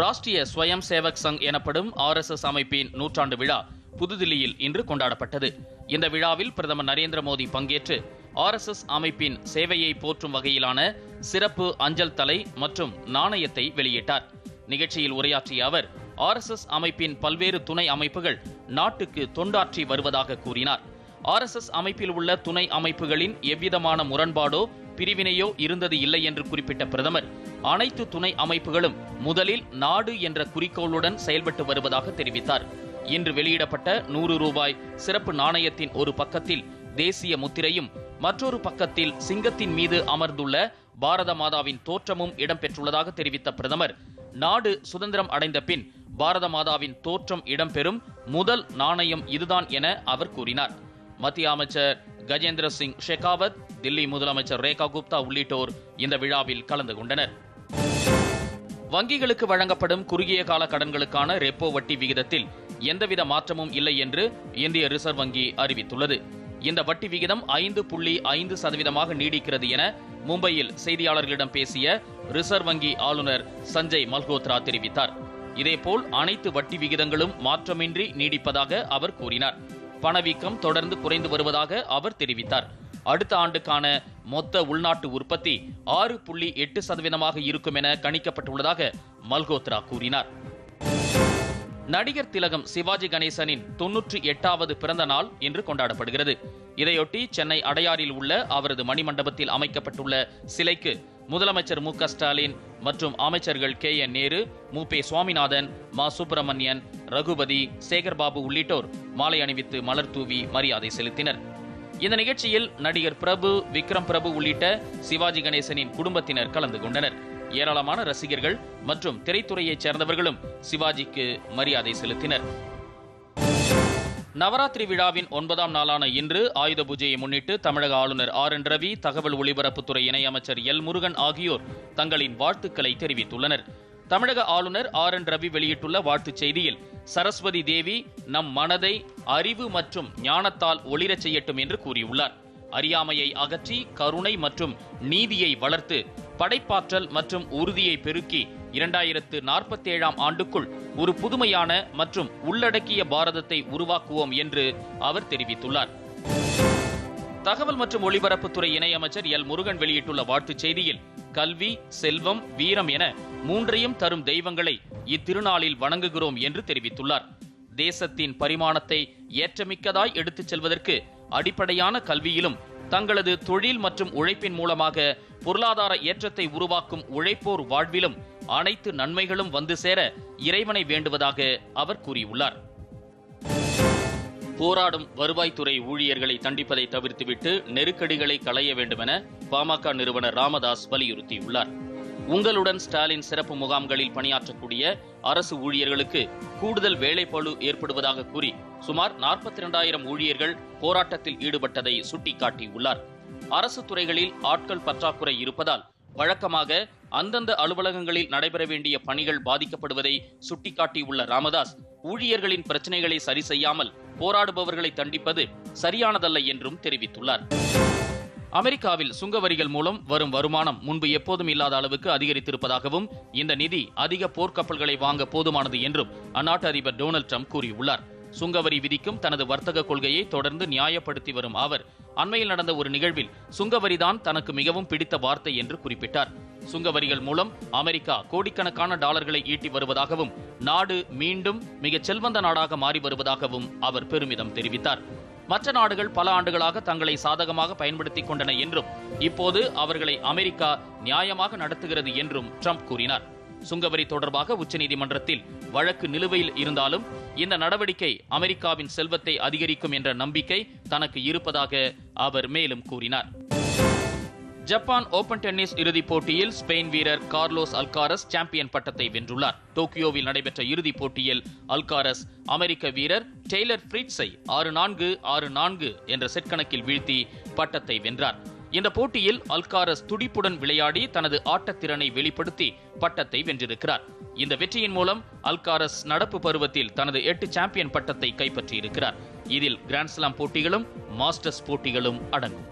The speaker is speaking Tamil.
ராஷ்டிரிய ஸ்வயம் சேவக் சங் எனப்படும் ஆர்எஸ்எஸ் அமைப்பின் நூற்றாண்டு விழா புதுதில்லியில் இன்று கொண்டாடப்பட்டது. இந்த விழாவில் பிரதமர் நரேந்திர மோடி பங்கேற்று ஆர்எஸ்எஸ் அமைப்பின் சேவையை போற்றும் வகையிலான சிறப்பு அஞ்சல் தலை மற்றும் நாணயத்தை வெளியிட்டார். நிகழ்ச்சியில் உரையாற்றிய அவர் ஆர்எஸ்எஸ் அமைப்பின் பல்வேறு துணை அமைப்புகள் நாட்டுக்கு தொண்டாற்றி வருவதாக கூறினார். ஆர்எஸ்எஸ் அமைப்பில் உள்ள துணை அமைப்புகளின் எவ்விதமான முரண்பாடோ பிரிவினையோ இருந்தது இல்லை என்று குறிப்பிட்ட பிரதமர் அனைத்து துணை அமைப்புகளும் முதலில் நாடு என்ற குறிக்கோளுடன் செயல்பட்டு வருவதாக தெரிவித்தார். இன்று வெளியிடப்பட்ட நூறு ரூபாய் சிறப்பு நாணயத்தின் ஒரு பக்கத்தில் தேசிய முத்திரையும் மற்றொரு பக்கத்தில் சிங்கத்தின் மீது அமர்ந்துள்ள பாரத மாதாவின் தோற்றமும் இடம்பெற்றுள்ளதாக தெரிவித்த பிரதமர் நாடு சுதந்திரம் அடைந்த பின் பாரத மாதாவின் தோற்றம் இடம்பெறும் முதல் நாணயம் இதுதான் என அவர் கூறினார். மத்திய அமைச்சர் கஜேந்திர சிங் ஷெகாவத் தில்லி முதலமைச்சர் ரேகா குப்தா உள்ளிட்டோர் இந்த விழாவில் கலந்து கொண்டனர். வங்கிகளுக்கு வழங்கப்படும் குறுகிய கால கடன்களுக்கான ரெப்போ வட்டி விகிதத்தில் எந்தவித மாற்றமும் இல்லை என்று இந்திய ரிசர்வ் வங்கி அறிவித்துள்ளது. இந்த வட்டி விகிதம் ஐந்து புள்ளி ஐந்து சதவீதமாக நீடிக்கிறது என மும்பையில் செய்தியாளர்களிடம் பேசிய ரிசர்வ் வங்கி ஆளுநர் சஞ்சய் மல்ஹோத்ரா தெரிவித்தார். இதேபோல் அனைத்து வட்டி விகிதங்களும் மாற்றமின்றி நீடிப்பதாக அவர் கூறினார். பணவீக்கம் தொடர்ந்து குறைந்து வருவதாக அவர் தெரிவித்தார். அடுத்த ஆண்டுக்கான மொத்த உள்நாட்டு உற்பத்தி ஆறு புள்ளி எட்டு சதவீதமாக இருக்கும் என கணிக்கப்பட்டுள்ளதாக மல்கோத்ரா கூறினார். நடிகர் திலகம் சிவாஜி கணேசனின் தொன்னூற்றி எட்டாவது பிறந்த நாள் இன்று கொண்டாடப்படுகிறது. இதையொட்டி சென்னை அடையாறில் உள்ள அவரது மணிமண்டபத்தில் அமைக்கப்பட்டுள்ள சிலைக்கு முதலமைச்சர் மு ஸ்டாலின் மற்றும் அமைச்சர்கள் கே என் நேரு மு பே சுவாமிநாதன் மா சுப்பிரமணியன் ரகுபதி சேகர்பாபு உள்ளிட்டோர் மாலை அணிவித்து மலர் தூவி மரியாதை செலுத்தினர். இந்த நிகழ்ச்சியில் நடிகர் பிரபு விக்ரம் பிரபு உள்ளிட்ட சிவாஜி கணேசனின் குடும்பத்தினர் கலந்து கொண்டனர். ஏராளமான ரசிகர்கள் மற்றும் திரைத்துறையைச் சேர்ந்தவர்களும் சிவாஜிக்கு மரியாதை செலுத்தினர். நவராத்திரி விழாவின் ஒன்பதாம் நாளான இன்று ஆயுத பூஜையை முன்னிட்டு தமிழக ஆளுநர் ஆர் என் ரவி தகவல் ஒலிபரப்புத்துறை இணையமைச்சர் எல் முருகன் ஆகியோர் தங்களின் வாழ்த்துக்களை தெரிவித்துள்ளனர். தமிழக ஆளுநர் ஆர் என் ரவி வெளியிட்டுள்ள வாழ்த்துச் செய்தியில் சரஸ்வதி தேவி நம் மனதை அறிவு மற்றும் ஞானத்தால் ஒளிரச் செய்யட்டும் என்று கூறியுள்ளார். அறியாமையை அகற்றி கருணை மற்றும் நீதியை வளர்த்து படைப்பாற்றல் மற்றும் உறுதியை பெருக்கி இரண்டாயிரத்து நாற்பத்தி ஏழாம் ஆண்டுக்குள் ஒரு புதுமையான மற்றும் உள்ளடக்கிய பாரதத்தை உருவாக்குவோம் என்று அவர் தெரிவித்துள்ளார். தகவல் மற்றும் ஒலிபரப்புத்துறை இணையமைச்சர் எல். முருகன் வெளியிட்டுள்ள வாழ்த்துச் செய்தியில் கல்வி செல்வம் வீரம் என மூன்றையும் தரும் தெய்வங்களை இத்திருநாளில் வணங்குகிறோம் என்று தெரிவித்துள்ளார். தேசத்தின் பரிமாணத்தை ஏற்றமிக்கதாய் எடுத்துச் செல்வதற்கு அடிப்படையான கல்வியிலும் தங்களது தொழில் மற்றும் உழைப்பின் மூலமாக பொருளாதார ஏற்றத்தை உருவாக்கும் உழைப்போர் வாழ்விலும் அனைத்து நன்மைகளும் வந்து சேர இறைவனை வேண்டுவதாக அவர் கூறியுள்ளார். போராடும் வருவாய்த்துறை ஊழியர்களை தண்டிப்பதை தவிர்த்துவிட்டு நெருக்கடிகளை களைய வேண்டுமென பாமக நிறுவனர் ராமதாஸ் வலியுறுத்தியுள்ளார். உங்களுடன் ஸ்டாலின் சிறப்பு முகாம்களில் பணியாற்றக்கூடிய அரசு ஊழியர்களுக்கு கூடுதல் வேலைப்பழு ஏற்படுவதாக கூறி சுமார் நாற்பத்தி இரண்டாயிரம் ஊழியர்கள் போராட்டத்தில் ஈடுபட்டதை சுட்டிக்காட்டியுள்ளார். அரசு துறைகளில் ஆட்கள் பற்றாக்குறை இருப்பதால் வழக்கமாக அந்தந்த அலுவலகங்களில் நடைபெற வேண்டிய பணிகள் பாதிக்கப்படுவதை சுட்டிக்காட்டியுள்ள ராமதாஸ் ஊழியர்களின் பிரச்சனைகளை சரி செய்யாமல் போராடுபவர்களை தண்டிப்பது சரியானதல்ல என்றும் தெரிவித்துள்ளார். அமெரிக்காவில் சுங்க வரிகள் மூலம் வரும் வருமானம் முன்பு எப்போதும் இல்லாத அளவுக்கு அதிகரித்திருப்பதாகவும் இந்த நிதி அதிக போர்க்கப்பல்களை வாங்க போதுமானது என்றும் அந்நாட்டு அதிபர் டொனால்டு ட்ரம்ப் கூறியுள்ளார். சுங்கவரி விதிக்கும் தனது வர்த்தக கொள்கையை தொடர்ந்து நியாயப்படுத்தி வரும் அவர். அண்மையில் நடந்த ஒரு நிகழ்வில் சுங்கவரிதான் தனக்கு மிகவும் பிடித்த வார்த்தை என்று குறிப்பிட்டார். சுங்கவரிகள் மூலம் அமெரிக்கா கோடிக்கணக்கான டாலர்களை ஈட்டி வருவதாகவும் நாடு மீண்டும் மிகச் செல்வந்த நாடாக மாறி வருவதாகவும் அவர் பெருமிதம் தெரிவித்தார். மற்ற நாடுகள் பல ஆண்டுகளாக தங்களை சாதகமாக பயன்படுத்திக் கொண்டன என்றும் இப்போது அவர்களை அமெரிக்கா நியாயமாக நடத்துகிறது என்றும் ட்ரம்ப் கூறினார். சுங்கவரி தொடர்பாக உச்சநீதிமன்றத்தில் வழக்கு நிலுவையில் இருந்தாலும் இந்த நடவடிக்கை அமெரிக்காவின் செல்வத்தை அதிகரிக்கும் என்ற நம்பிக்கை தனக்கு இருப்பதாக அவர் மேலும் கூறினார். ஜப்பான் ஓபன் டென்னிஸ் இறுதிப் போட்டியில் ஸ்பெயின் வீரர் கார்லோஸ் அல்காரஸ் சாம்பியன் பட்டத்தை வென்றுள்ளார். டோக்கியோவில் நடைபெற்ற இறுதிப் போட்டியில் அல்காரஸ் அமெரிக்க வீரர் டெய்லர் ஃப்ரிட்ஸை ஆறு நான்கு ஆறு நான்கு என்ற செட் கணக்கில் வீழ்த்தி பட்டத்தை வென்றார். இந்த போட்டியில் அல்காரஸ் துடிப்புடன் விளையாடி தனது ஆட்டத்திறனை வெளிப்படுத்தி பட்டத்தை வென்றிருக்கிறார். இந்த வெற்றியின் மூலம் அல்காரஸ் நடப்பு பருவத்தில் தனது எட்டு சாம்பியன் பட்டத்தை கைப்பற்றியிருக்கிறார். இதில் கிராண்ட்ஸ்லாம் போட்டிகளும் மாஸ்டர்ஸ் போட்டிகளும் அடங்கும்.